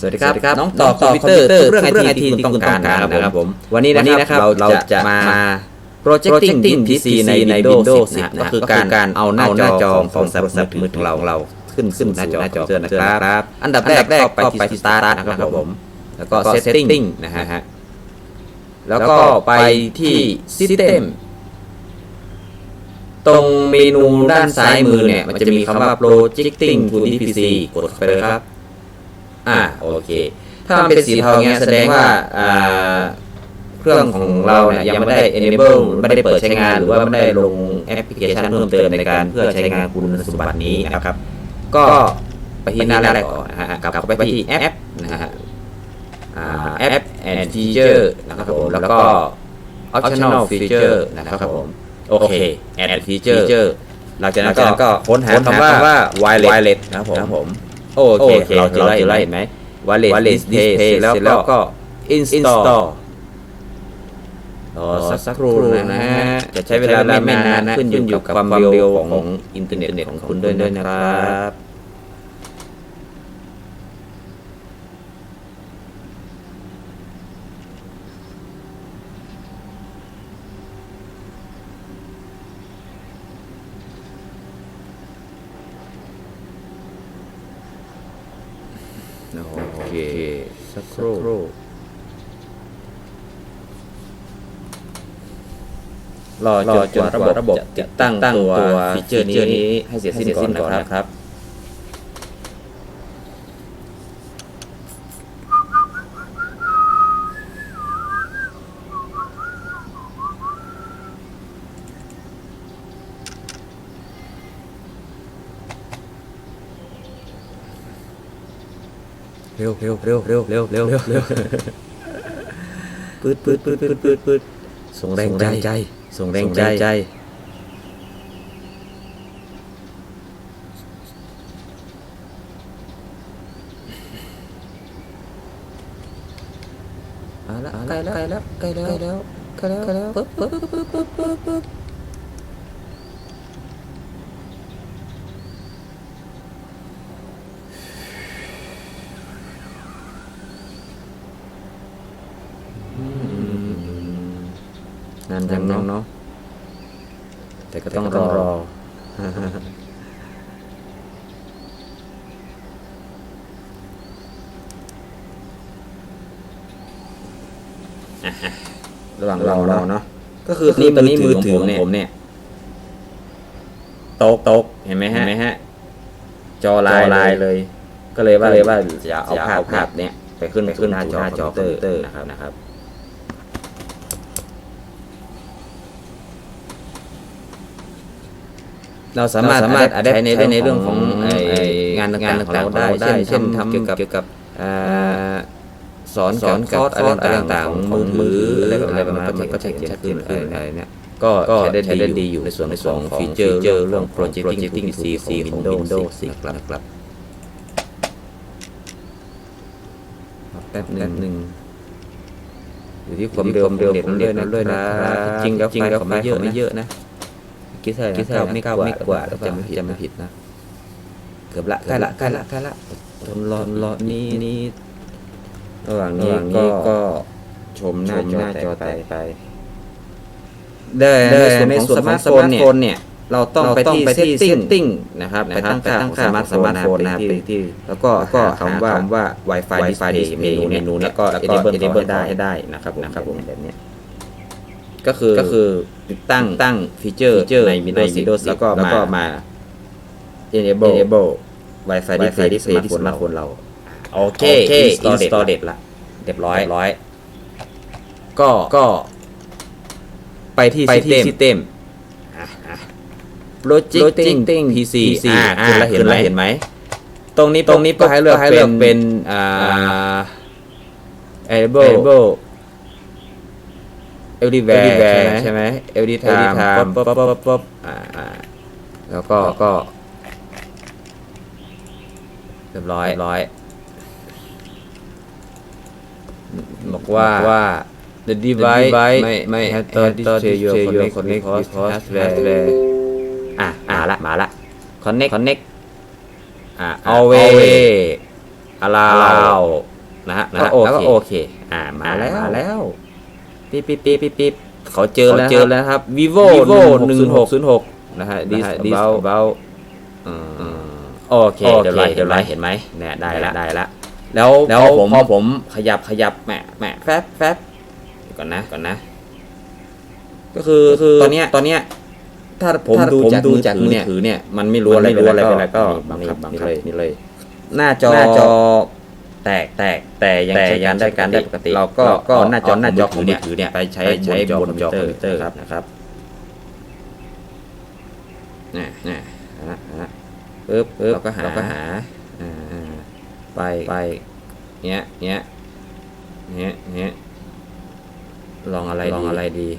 สวัสดีครับ น้องต่อคอมพิวเตอร์ทุกเรื่องไอทีที่คุณต้องการนะครับผม วันนี้นะครับเราจะมา projecting PC ใน Windows 10นะก็คือการเอาหน้าจอของโทรศัพท์มือถือของเราขึ้นขึ้นหน้าจอหน้าจอเจอนะครับ อันดับแรกก็ไปที่ Start นะครับผม แล้วก็ Setting นะฮะ แล้วก็ไปที่ System ตรงเมนูด้านซ้ายมือเนี่ย มันจะมีคำว่า projecting to PC กดเข้าไปเลยครับ อ่าโอเค ถ้ามันเป็นสีเทาเงี้ยแสดงว่าอ่าเครื่องของเราเนี่ยยังไม่ได้ enable ไม่ได้เปิดใช้งานหรือว่าไม่ได้ลงแอปพลิเคชันเพิ่มเติมในการเพื่อใช้งานคุณสมบัตินี้นะครับ ก็ไปที่หน้าแรกก่อนนะฮะกลับไปที่แอปนะฮะอ่าแอป and feature นะครับผมแล้วก็ optional feature นะครับผมโอเค add feature หลังจากนั้นก็ค้นหาคำว่า wireless นะครับผม โอเค เราจะไล่ไล่เห็นไหม wireless display แล้วก็ install รอสักสักครู่นะฮะ จะใช้เวลาไม่นานนะขึ้นอยู่กับความเร็วของอินเทอร์เน็ตของคุณด้วยนะครับ โอ เคสักครู่รอจนจนระบบระบบจะตั้งตัวฟีเจอร์นี้ให้เสร็จสิ้นก่อนนะครับ ร็วเร็วเร็วเร็วเร็วเร็วเร็วเร็วปืดปืดปืดปืดปืดปืดส่งแรงใจใจส่งแรงใจใจ เอาละใกล้แล้วใกล้แล้วใกล้แล้วใกล้แล้วใกล้แล้วปึ๊บปึ๊บปึ๊บปึ๊บปึ๊บ ปึ๊บนานจังเนาะแต่ก็ต้องรอรอ ระหว่างเราเราเนาะก็คือนี่ตอนนี้มือถือของผมเนี่ยตกตกเห็นไหมฮะเห็นไหมฮะ จอลายลายเลย ก็เลยว่าเลยว่าจะเอาภาพภาพเนี่ยไปขึ้นไปขึ้นหน้าจอหน้าจอคอมพิวเตอร์นะครับนะครับ เราสามารถสามารถใช้ในใช้ในเรื่องของไองานงานต่างๆได้เช่นเช่นทำเกี่ยวกับเกี่ยวกับอ่าสอนสอนคอร์สอะไรต่างๆของมือถืออะไรแบบอะไรประมาณนี้ก็ใช้ชัดเจนขึ้นอะไรเนี่ยก็ใช้ได้ดีอยู่ในส่วนในส่วนของฟีเจอร์เรื่อง projecting PC ของ Windows 10ครับแป๊บหนึ่งอยู่ที่ความเร็วเร็วของเน็ตนั้นด้วยนะจริงแล้วจริงแล้วไม่เยอะไม่เยอะนะ คิดเท่าไหร่คิดเท่าไม่เก้าไม่กว่าแล้วจำไม่ผิดจำไม่ผิดนะ เกือบละใกล้ละใกล้ละใกล้ละทนรอรอนี่นี่ระหว่างนี้ก็ก็ชมหน้าจอแตกไปได้ในส่วนของสมาร์ทโฟนเนี่ยเราต้องไปที่ setting นะครับไปตั้งค่าของสมาร์ทโฟนนะไปที่แล้วก็ก็คำว่าคำว่า Wi-Fi display เมนูเมนูแล้วก็ enable ได้ให้ได้นะครับนะครับผมแบบนี้ ก็คือก็คือติดตั้งตั้งฟีเจอร์ใน Windows 10แล้วก็แล้วก็มา enable enable Wi-Fi display ที่สมาร์ทโฟนเราโอเค install เด็ดละเรียบร้อยร้อย ก็ก็ไปที่ system projecting PC อ่าขึ้นแล้วเห็นไหมเห็นไหม ตรงนี้ตรงนี้ก็ให้เลือกให้เลือกเป็นอ่า enable everywhere ใช่ไหม every time ป๊บป๊บป๊บป๊บป๊บอ่าอ่าแล้วก็ก็เรียบร้อยร้อยบอกว่าว่า the device ไม่ไม่ has to display your connect with hardware อะอะละมาละ connect connect อะ always allow นะฮะแล้วก็แล้วก็โอโอเคเคอ่ามามาแล้แล้ววมาแล้ว ปิ๊บปิ๊บปิ๊บปิ๊บปิ๊บเขาเจเจออแล้วแล้วเจอแล้วครับ vivo vivo หนึ่งหกศูนย์หก1606นะฮะ this this this about about โอเคโอเคเดี๋ยวไล่เดี๋เดี๋ยยววไล่ไล่เห็นไหมเนี่ยได้ได้ละละได้ละแล้วแล้วพอผมพอผมขยับขยับแหมแหมแฟบแฟบก่อนนะก่อนนะ ก็คือคือตอนเนี้ยตอนเนี้ยถ้าผมถ้าดูผมจากดูมือจากถือมือเนี่ยถือเนี่ย มันไม่รู้อะไรมันไม่รู้อะไรเป็นเป็นไรก็บังคับบังนี่คับเลยนี่เลย หน้าจอหน้าจอ แตกแตกแต่ยังแต่ใช้ยังางนใช้ได้การได้ปกติ เราก็เราก็เอาหน้าจอเอาหน้าจอขขอองงมืมืออถืถืออเนี่เนี่ยยไปใช้ไปใช้ใช้บบนนจจออคคออมมพิพิววเตเตออร์ร์คครัรับบนะครับนะนะปึ๊บปึ๊บเราก็หาเราก็หาอ่าไปไปเนี้ยเนี้ยเนี้ยเนี้ยลองอะไรลองอะไรดี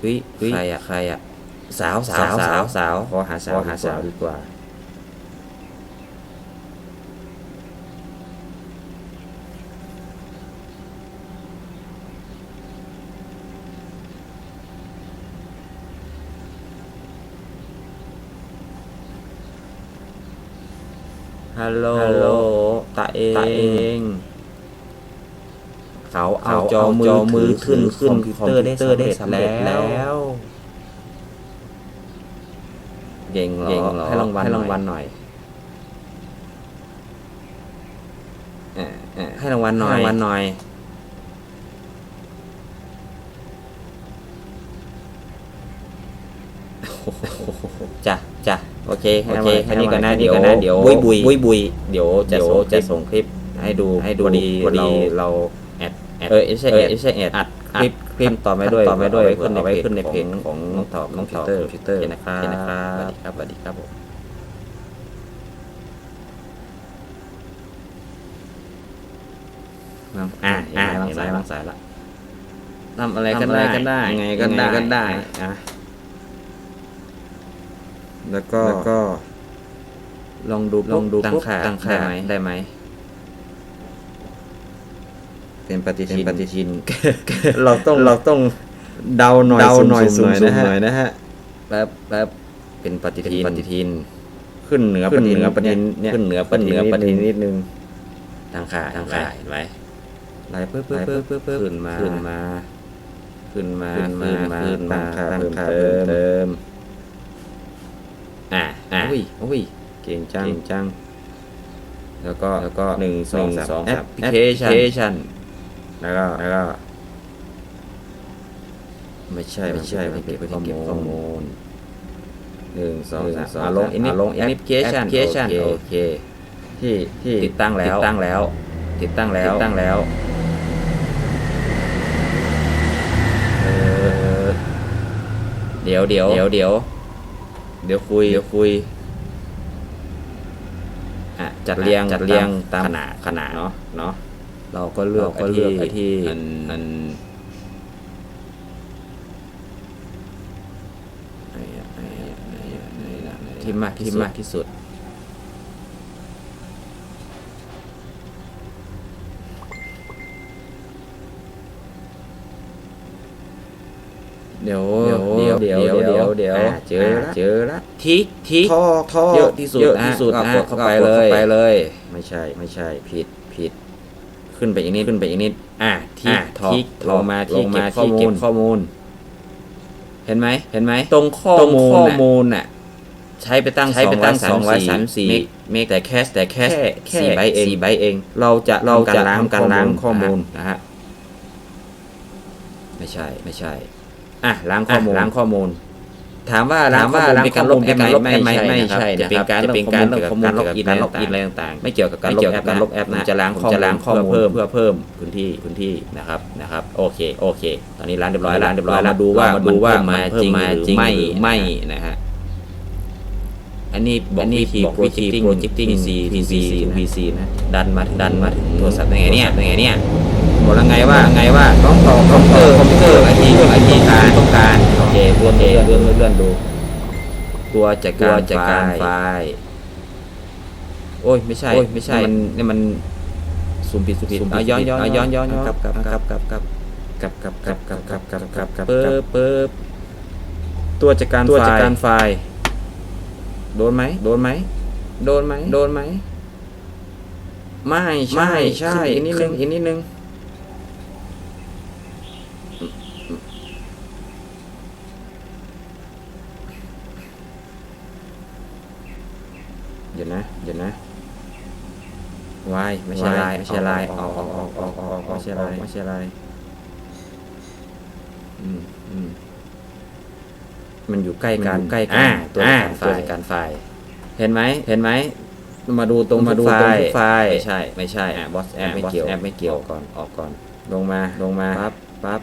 เฮ้ยเฮ้ยใครอะใครอะสาวสาวสาวสาวขอหาสาวขอหาสาวดีกว่า ฮัลโหลฮัลโหลตาเอตาเองเขาเอาเขาจอเอามืจออมืถืออขึ้นขึ้ขึ้นนคอมพิวเตอร์ได้คอมพิวเตอร์ได้สำเร็จสำเร็จแล้แล้ววเก่งเหรอเก่งเหรอให้รางวัลให้รางวัลหน่อยเอ่อเอ่อให้รางวัลหน่อยให้รางวัลหน่อย จ้ะจ้ะ โอเคโอโอเคเคแค่นี้ก่อนนะแค่นี้เดี๋ยวก่อนนะเดี๋ยวบุยบุยบุยบุยเดี๋ยวจะเดี๋ยวส่งจะจะส่งคลิปให้ดูให้ดูพอดีพอดีเราเราแอดแอดเออไม่ใช่เออแอดไม่ใช่แอดอัดคลิปคลิปต่อไปด้วยต่อไปด้วยขึ้นเอาไว้ขึ้นในในเพเพจจขขอองงน้น้อองงตตออบบน้น้อองงตตออบบคอมพิวเตอร์โอเคนะครับโอเคนะครับสวัสดีครับสวัสดีครับสวัสดีครับผมอ่าอ่าเห็เห็นนไหไหมมวาวางงสาสายยละละทำอะไรทำกันอะไรได้กันได้ยังไงยัก็งไงได้ก็ได้อะ แล้วก็แล้วก็ลองดูลองดูตั้งปุ๊บค่าตั้งค่าได้ไหมได้ไหมเป็นปฏิเป็นทินปฏิทิน เราต้องเราต้องเดาหน่อยเดาหน่อยสุ่มๆสุ่มๆหน่อยนะฮะแป๊บแป๊บเป็นปฏิทินเป็นปฏิทินขึ้นเหนือขึ้ปนฏิเหนือปฏิทินเนี่ยขึ้นเหนือขึ้นเหนือปปฏิฏิทิทินนนิดนึงทางค่าทางค่าเห็นไหมไล่ปึ๊บปึ๊บไล่ปึ๊บปึ๊ปึ๊บบปึ๊บขึ้นมาขึ้นมาขึ้นมาขึ้นมาขึ้นมาตั้ขึ้งนค่ามาเพิ่มเพิ่มเติม อ่าอ่าอุ้ยอุ้ยเก่งจังเก่งจัง แล้วก็แล้วก็หนึ่งสองหนึ่สามแอปพลิแอปเคพลิชันเคชันแล้วก็แล้วก็ไม่ใช่ไม่ไม่ใช่ใช่ไม่ไม่เก็เก็บบข้ข้ออมูมูลลข้อมูลหนึ่งสองหนึ่งสามสองอะลงสามอะลงแอแอปปพพลิลิเคเคชัชันนโอโอเคเคที่ที่ติดตั้งแล้วติดตั้งแล้ว ติดตั้งแล้วติดตั้งแล้วเออเดี๋ยวเดี๋ยวเดี๋ยวเดี๋ยว เดี๋ยวคุยเดี๋ยวคุยอะจัดเรียงจัดเรียงตามขนาดขนาดเนาะเนาะเนาะเราก็เลือกเราก็เลือกไอ้ที่อันอันไอ้ไอ้ไอ้ไอ้ไอ้ที่มากที่มากที่สุด เดี๋ยวเดี๋ยวเดี๋ยวเดี๋ยวเดี๋ยวเดี๋ยวอะเจอละเจอละ ทิกทิกท่อท่อเยอะที่สุดเยอะนะที่สุดก็นะกดเข้าไปก็กดเลยไปเลย ไม่ใช่ไม่ใช่ผิดผิด ขึ้นไปอีกนิดขึ้นไปอีกนิด อะทิอะกทิกลลงงมามาที่ที่เก็เก็บบข้ข้ออมูมูลลข้อมูล เห็นไหมเห็นไหมตรงข้อตรงมูลข้อน่ะมูลน่ะใช้ไปตั้งใช้ไปตั้ง234 234เมกเมกแต่แค่แต่แค่แค่แค่สี่ใบเองสี่ใบเอง เราจะเราจะทำทำการล้างข้อมูลนะฮะไม่ใช่ไม่ใช่ อะล้างข้อมูลอะล้างข้อมูล ถามว่าถามว่าล้าล้างงข้อมูลเป็นการลบแอปไหมไม่ไม่ใช่ใช่นะครับจะเป็นการจะเป็นการเกี่ยวกับการล็อกอินการล็อกอินอะไรอะไรต่างต่างๆ ไม่เกี่ยวกับการไม่ลบเกี่ยวแอกับปการนะลบแอปผมนะจะล้างผมข้อจะมูลล้างข้อมูลเพื่อเพิ่มเพื่อเพิ่มพื้นที่พื้นที่นะครับนะครับโอเคโอเค ตอนนี้ล้างเรียบร้อยล้างเรียบร้อยเรามาดูว่าเรมาดูว่ามันมาเพิ่จริมงมาหรือจริงไม่หรือไม่ไม่นะฮะอันนี้บอกอันนี้วิธีบอก projecting projecting PC PC PC to PC PC นะนะดันมาถึงดันมาถึงโทรศัพท์ยังไงเนี่ยยังไงเนี่ยบอกแล้วไงว่าไงว่าต้องต่อคอมพิวเตอร์คอมพิวเตอร์ไอทีไอทีการต้องการโอ เคเลื่อนเลื่อนเลื่อนเลื่อนดู ตัวจัดการตัวจัดการไฟล์โอ้ยไม่ใช่โอ้ยไม่ใช่นี่มันนี่มันซูมผิดซูมผิดซูมผิดอะย้อนย้อนอะย้อนย้อนย้อนกลับกลับกลับกลับกลับกลับกลับกลับกลับกับกับกับกับปึ๊บปึ๊บตัวจัดการตัวจัดการไฟล์โดนไหมโดนไหมโดนไหมโดนไหมไม่ใช่ใช่อีกนิดนึงอีกนิดนึง เดี๋ยวนะ เดี๋ยวนะวายไม่ใช่ลายไม่ใช่ลายออกออกออกออกออกไม่ใช่ลายไม่ใช่ลายอืมอืมมันอยู่ใกล้กันใกล้กันตัวจัดการไฟล์เห็นไหมเห็นไหมมาดูตรงมาดูตรงทุกไฟล์ไม่ใช่ ไม่ใช่บอสแอปไม่เกี่ยวแอปไม่เกี่ยวก่อนออกก่อน ลงมาลงมาปั๊บปั๊บ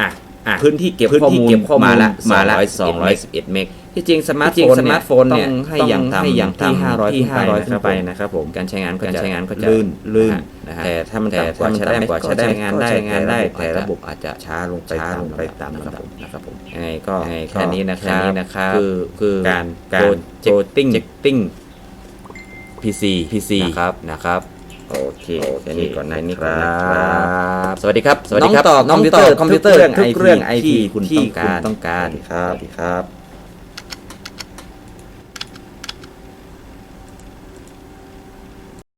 อะ อะพื้นที่เก็บข้อมูลมาละมาละสองร้อยสิบเอ็ดเมกที่จริงสมาร์ทโฟนสมาร์ทโฟนเนี่ยให้อย่างให้อย่างที่ห้าร้อยที่ห้าร้อยขึ้นไปนะครับผมการใช้งานการใช้งานก็จะลื่นลื่นนะฮะแต่ถ้ามันต่ำกว่าใช้ได้กว่าใช้ได้งานได้งานได้ แต่ระบบอาจจะช้าลงไปช้าลงไปตามลำดับนะครับผมยังไงก็ยังไงแค่นี้นะครับแค่นี้นะครับคือคือการการโจติ้งติ้ง PC PC นะครับนะครับ โอเคแค่แค่นี้นี้ก่ก่ออนนนะนะนี่นี่คครัรับสวัสดีครับ สวัสดีครับน้องตอบน้องคอมพิวตเตออบร์คอมพิวเตอร์ทุกเรื่องที่ IT คุณที่ต้องการคุณต้องการครับครับ